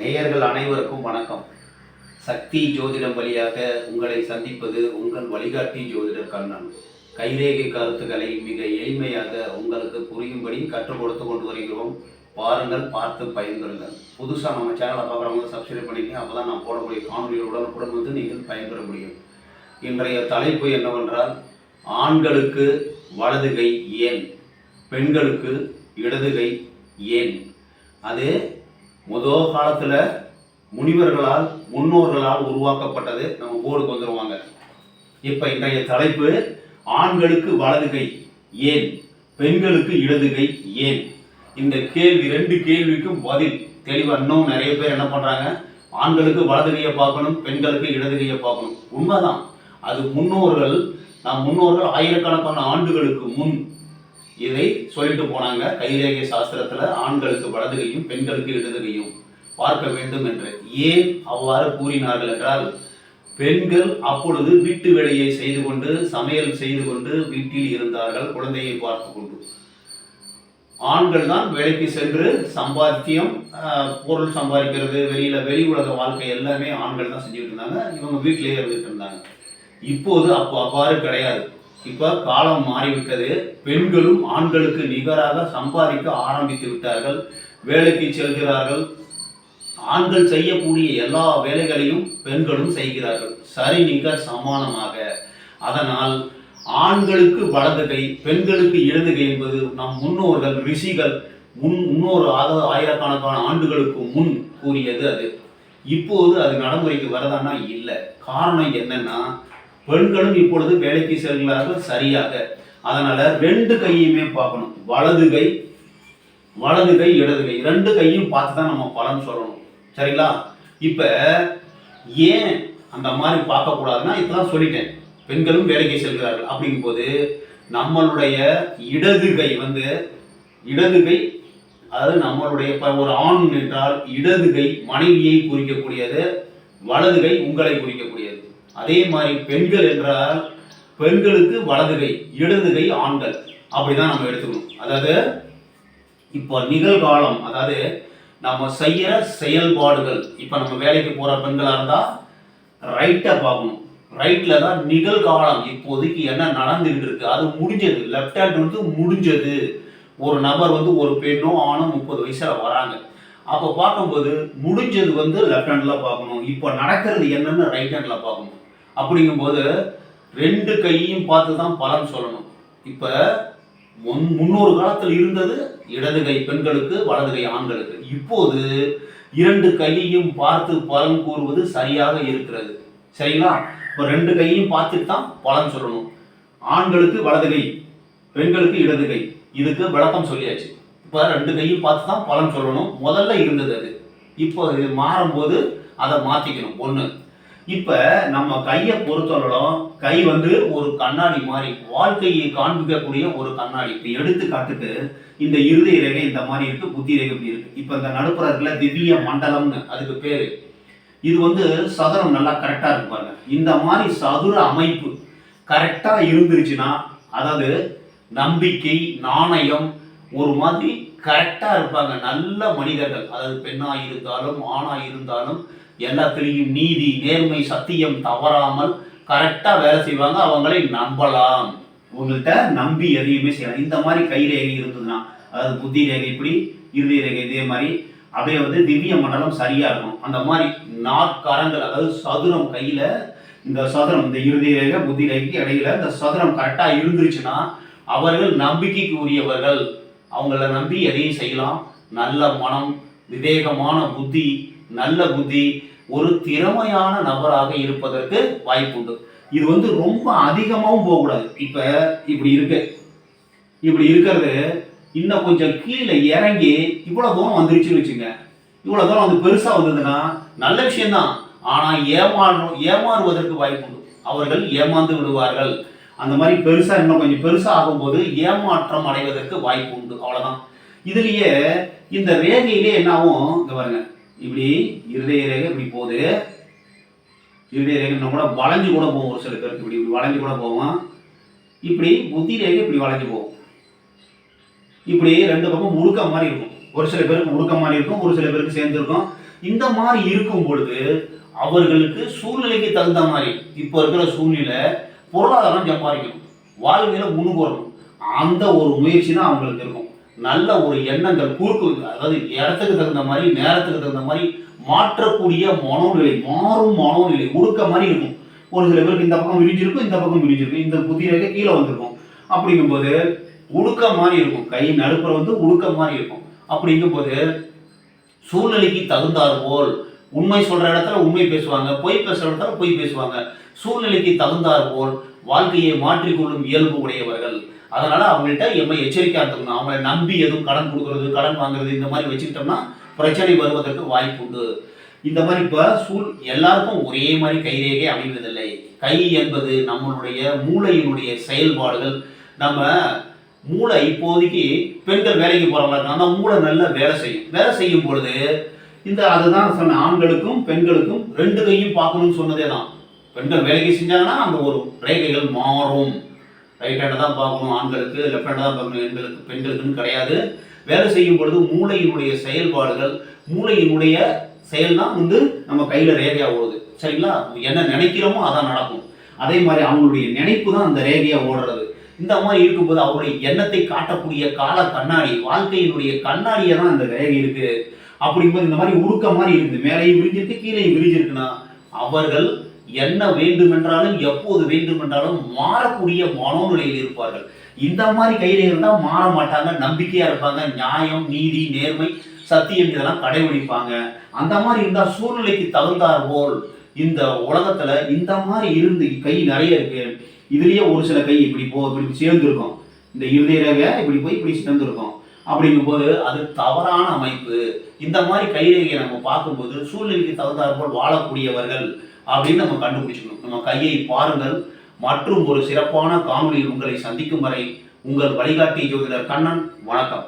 நேயர்கள் அனைவருக்கும் வணக்கம். சக்தி ஜோதிடம் வழியாக உங்களை சந்திப்பது உங்கள் வழிகாட்டி ஜோதிடர் கண்ணன். கைரேகை கருத்துக்களை மிக எளிமையாக உங்களுக்கு புரியும்படி கற்றுக் கொடுத்து கொண்டு வருகிறோம். பாருங்கள் பார்த்து பயன்பெறுங்கள். புதுசாக நம்ம சேனலை பார்க்குறவங்க சப்ஸ்கிரைப் பண்ணிக்கங்க. அப்போ தான் நான் போடக்கூடிய காணொலிகள் உடனுக்குடன் வந்து நீங்கள் பயன்பெற முடியும். இன்றைய தலைப்பு என்னவென்றால் ஆண்களுக்கு வலது கை ஏன்? பெண்களுக்கு இடது கை ஏன்? அது முதல் காலத்தில் முனிவர்களால் முன்னோர்களால் உருவாக்கப்பட்டது நம்ம போர்டுக்கு வந்துருவாங்க. இப்போ இன்றைய தலைப்பு ஆண்களுக்கு வலது கை ஏன்? பெண்களுக்கு இடது கை ஏன்? இந்த கேள்வி ரெண்டு கேள்விக்கும் பதில் தெளிவா இன்னும் நிறைய பேர் என்ன பண்றாங்க? ஆண்களுக்கு வலது கையை பார்க்கணும் பெண்களுக்கு இடது கையை பார்க்கணும். உண்மைதான். அது முன்னோர்கள் நம் முன்னோர்கள் ஆயிரக்கணக்கான ஆண்டுகளுக்கு முன் இதை சொல்லிட்டு போனாங்க. கைரேகை சாஸ்திரத்துல ஆண்களுக்கு வலது கையும் பெண்களுக்கு இடது கையும் பார்க்க வேண்டும் என்று. ஏன் அவ்வாறு கூறினார்கள் என்றால் பெண்கள் அப்பொழுது வீட்டு வேலையை செய்து கொண்டு சமையல் செய்து கொண்டு வீட்டில் இருந்தார்கள் குழந்தையை பார்த்து கொண்டு. ஆண்கள் தான் வேலைக்கு சென்று சம்பாத்தியம் பொருள் சம்பாதிக்கிறது வெளியில வெளி உலக வாழ்க்கை எல்லாமே ஆண்கள் தான் செஞ்சுட்டு இருந்தாங்க. இவங்க வீட்டிலேயே இருந்துட்டு இருந்தாங்க. இப்போது அப்போ அவ்வாறு கிடையாது. இப்ப காலம் மாறிவிட்டது. பெண்களும் ஆண்களுக்கு நிகராக சம்பாதிக்க ஆரம்பித்து விட்டார்கள். வேலைக்கு செல்கிறார்கள். ஆண்கள் செய்யக்கூடிய எல்லா வேலைகளையும் பெண்களும் செய்கிறார்கள். சரி நிகர் சமானமாக. அதனால் ஆண்களுக்கு வலது கை பெண்களுக்கு இடது கை என்பது நம் முன்னோர்கள் ரிஷிகள் முன் முன்னோர் அதாவது ஆயிரக்கணக்கான ஆண்டுகளுக்கு முன் கூறியது அது. இப்போது அது நடைமுறைக்கு வரதானா? இல்லை. காரணம் என்னன்னா பெண்களும் இப்பொழுது வேலைக்கு செல்கிறார்கள் சரியாக. அதனால ரெண்டு கையுமே பார்க்கணும். வலது கை வலது கை இடது கை. ரெண்டு கையும் பார்த்து தான் நம்ம பலன் சொல்லணும். சரிங்களா? இப்போ ஏன் அந்த மாதிரி பார்க்கக்கூடாதுன்னா இப்போதான் சொல்லிட்டேன். பெண்களும் வேலைக்கு செல்கிறார்கள். அப்படிங்கும்போது நம்மளுடைய இடது கை வந்து இடது கை அதாவது நம்மளுடைய இப்போ ஒரு ஆண் என்றால் இடது கை மனைவியை குறிக்கக்கூடியது வலது கை உங்களை குறிக்கக்கூடியது. அதே மாதிரி பெண்கள் என்றால் பெண்களுக்கு வலது கை இடது கை ஆண்கள். அப்படிதான் நம்ம எடுத்துக்கணும். அதாவது இப்போ நிகழ்காலம் அதாவது நம்ம செய்யற செயல்பாடுகள். இப்போ நம்ம வேலைக்கு போகிற பெண்களாக இருந்தால் ரைட்டை பார்க்கணும். ரைட்டில் தான் நிகழ்காலம். இப்போதைக்கு என்ன நடந்துகிட்டு இருக்கு? அது முடிஞ்சது. லெஃப்ட் ஹேண்ட் வந்து முடிஞ்சது. ஒரு நபர் வந்து ஒரு பெண்ணோ ஆணோ முப்பது வயசில் வராங்க. அப்போ பார்க்கும்போது முடிஞ்சது வந்து லெஃப்ட் ஹேண்டில் பார்க்கணும். இப்போ நடக்கிறது என்னன்னு ரைட் ஹேண்டில் பார்க்கணும். அப்படிங்கும்போது ரெண்டு கையையும் பார்த்து தான் பலன் சொல்லணும். இப்போ முன் முன்னொரு காலத்தில் இருந்தது இடது கை பெண்களுக்கு வலது கை ஆண்களுக்கு. இப்போது இரண்டு கையையும் பார்த்து பலன் கூறுவது சரியாக இருக்கிறது. சரிங்களா? இப்போ ரெண்டு கையையும் பார்த்துட்டு தான் பலன் சொல்லணும். ஆண்களுக்கு வலது கை பெண்களுக்கு இடது கை. இதுக்கு விளக்கம் சொல்லியாச்சு. இப்போ ரெண்டு கையும் பார்த்து தான் பலன் சொல்லணும். முதல்ல இருந்தது அது. இப்போ இது மாறும்போது அதை மாற்றிக்கணும் ஒன்று இப்போ நம்ம கையை பொறுத்தவரையிலும் கை வந்து ஒரு கண்ணாடி மாதிரி வாழ்க்கையை காண்பிக்கக்கூடிய ஒரு கண்ணாடி. இப்போ எடுத்துக்காட்டுக்கு இந்த இருதய ரேகை இந்த மாதிரி இருக்கு புத்தி ரேகை இப்படி இருக்கு. இப்போ இந்த நடுப்புற திவ்ய மண்டலம்னு அதுக்கு பேரு. இது வந்து சதுரம் நல்லா கரெக்டா இருக்கு பாருங்க. இந்த மாதிரி சதுர அமைப்பு கரெக்டா இருந்துருச்சுன்னா அதாவது நம்பிக்கை நாணயம் ஒரு மாதிரி கரெக்டாக இருப்பாங்க. நல்ல மனிதர்கள் அதாவது பெண்ணாக இருந்தாலும் ஆணாக இருந்தாலும் எல்லாத்துலேயும் நீதி நேர்மை சத்தியம் தவறாமல் கரெக்டாக வேலை செய்வாங்க. அவங்களை நம்பலாம். உங்கள்கிட்ட நம்பி எதையுமே செய்யலாம். இந்த மாதிரி கை ரேகை இருந்ததுன்னா அதாவது புத்தி ரேகை இப்படி இறுதி ரேகை இதே மாதிரி அப்படியே வந்து திவ்ய மண்டலம் சரியாக இருக்கும். அந்த மாதிரி நாற்கரங்கள் அதாவது சதுரம் கையில் இந்த சதுரம் இந்த இறுதி ரேகை புத்தி ரேகைக்கு இடையில இந்த சதுரம் கரெக்டாக இருந்துருச்சுன்னா அவர்கள் நம்பிக்கைக்கு உரியவர்கள் அவங்கள நம்பி எதையும் செய்யலாம். நல்ல மனம் விவேகமான புத்தி நல்ல புத்தி ஒரு திறமையான நபராக இருப்பதற்கு வாய்ப்பு உண்டு இது வந்து ரொம்ப அதிகமாகவும் போகக்கூடாது. இப்போ இப்படி இருக்கு. இப்படி இருக்கிறது இன்னும் கொஞ்சம் கீழே இறங்கி இவ்வளோ தூரம் வந்துருச்சுன்னு வச்சுங்க. இவ்வளோ தூரம் வந்து பெருசாக வந்ததுன்னா நல்ல விஷயம்தான். ஆனால் ஏமாறும் ஏமாறுவதற்கு வாய்ப்பு உண்டு அவர்கள் ஏமாந்து விடுவார்கள். அந்த மாதிரி பெருசாக இன்னும் கொஞ்சம் பெருசாக ஆகும்போது ஏமாற்றம் அடைவதற்கு வாய்ப்பு உண்டு அவ்வளோதான் இதுலேயே இந்த ரேகையிலே என்ன ஆகும் இங்க இப்படி இருதய ரேகை இப்படி போகுது. இருதய ரேகை கூட வளைஞ்சு கூட போகும் ஒரு சில பேருக்கு. இப்படி இப்படி வளைஞ்சு கூட போவோம் இப்படி புத்தி ரேகை இப்படி வளைஞ்சு போகும். இப்படி ரெண்டு பக்கம் முழுக்க மாதிரி இருக்கும். ஒரு சில பேருக்கு முழுக்க மாதிரி இருக்கும் ஒரு சில பேருக்கு சேர்ந்து இருக்கும். இந்த மாதிரி இருக்கும் பொழுது அவர்களுக்கு சூழ்நிலைக்கு தகுந்த மாதிரி இப்போ இருக்கிற சூழ்நிலை பொருளாதாரம் சம்பாதிக்கணும். வாழ்க்கையில முன்னு வரணும். அந்த ஒரு முயற்சி தான் அவங்களுக்கு இருக்கும். நல்ல ஒரு எண்ணங்கள் குறுக்கு அதாவது இடத்துக்கு தகுந்த மாதிரி நேரத்துக்கு தகுந்த மாதிரி மாற்றக்கூடிய மனோநிலை மாறும் மனோநிலை உடுக்க மாதிரி இருக்கும். ஒரு சில பேருக்கு இந்த பக்கம் விரிஞ்சிருக்கும் இந்த பக்கம் விரிஞ்சிருக்கும் இந்த புதிய ரேகை கீழே வந்திருக்கும். அப்படிங்கும்போது உடுக்க மாதிரி இருக்கும். கை நடுப்புற வந்து உடுக்க மாதிரி இருக்கும். அப்படிங்கும்போது சூழ்நிலைக்கு தகுந்தாற்போல் போல் உண்மை சொல்ற இடத்துல உண்மை பேசுவாங்க பொய் பேசுற இடத்துல பொய் பேசுவாங்க. சூழ்நிலைக்கு தகுந்தார் போல் வாழ்க்கையை மாற்றிக்கொள்ளும் இயல்பு உடையவர்கள். அதனால அவங்கள்ட்ட எம்மை எச்சரிக்கையா இருந்துக்கணும் அவங்களை நம்பி எதுவும் கடன் கொடுக்கறது கடன் வாங்குறது இந்த மாதிரி வச்சுக்கிட்டோம்னா பிரச்சனை வருவதற்கு வாய்ப்பு உண்டு. இந்த மாதிரி இப்போ சூழ் எல்லாருக்கும் ஒரே மாதிரி கைரேகை அமைவதில்லை. கை என்பது நம்மளுடைய மூளையினுடைய செயல்பாடுகள். நம்ம மூளை இப்போதைக்கு பெண்கள் வேலைக்கு போறவங்க இருக்காங்க மூளை நல்லா வேலை செய்யும். வேலை செய்யும் பொழுது இந்த அதுதான் சொன்ன ஆண்களுக்கும் பெண்களுக்கும் ரெண்டு கையும் பார்க்கணும்னு சொன்னதே தான் பெண்கள் வேலைக்கு செஞ்சாங்கன்னா அந்த ஒரு ரேகைகள் மாறும். ரைட் ஹேண்டை தான் பார்க்கணும் ஆண்களுக்கு லெஃப்ட் ஹேண்டை தான் பார்க்கணும் எண்களுக்கு பெண்களுக்குன்னு கிடையாது. வேலை செய்யும் பொழுது மூளையினுடைய செயல்பாடுகள் மூளையினுடைய செயல் தான் வந்து நம்ம கையில் ரேகையாக ஓடுது. சரிங்களா? என்ன நினைக்கிறோமோ அதான் நடக்கும். அதே மாதிரி அவங்களுடைய நினைப்பு தான் அந்த ரேகையாக ஓடுறது. இந்த மாதிரி இருக்கும்போது அவருடைய எண்ணத்தை காட்டக்கூடிய கால கண்ணாடி வாழ்க்கையினுடைய கண்ணாடியை தான் அந்த ரேகை இருக்குது அப்படிங்கும்போது இந்த மாதிரி உடுக்க மாதிரி இருக்குது. மேலேயும் விரிஞ்சிருக்கு கீழேயும் விரிஞ்சிருக்குன்னா அவர்கள் என்ன வேண்டுமென்றாலும் எப்போது வேண்டுமென்றாலும் மாறக்கூடிய மனோநிலையில் இருப்பார்கள். இந்த மாதிரி கையில இருந்தால் மாற மாட்டாங்க நம்பிக்கையா இருப்பாங்க நியாயம் நீதி நேர்மை சத்தியம் இதெல்லாம் கடைபிடிப்பாங்க. அந்த மாதிரி இருந்தால் சூழ்நிலைக்கு தகுந்தார் போல் இந்த உலகத்துல இந்த மாதிரி இருந்து கை நிறைய இருக்கு. இதுலயே ஒரு சில கை இப்படி போ இப்படி சேர்ந்துருக்கும். இந்த இருதய ரேகை இப்படி போய் இப்படி சேர்ந்துருக்கும். அப்படிங்கும்போது அது தவறான அமைப்பு. இந்த மாதிரி கைரேகையை நம்ம பார்க்கும்போது சூழ்நிலைக்கு தகுந்தாற்போல் வாழக்கூடியவர்கள் அப்படின்னு நம்ம கண்டுபிடிச்சிக்கணும். நம்ம கையை பாருங்கள். மற்றும் ஒரு சிறப்பான காணொலியில் உங்களை சந்திக்கும் வரை உங்கள் வழிகாட்டி ஜோதிடர் கண்ணன் வணக்கம்.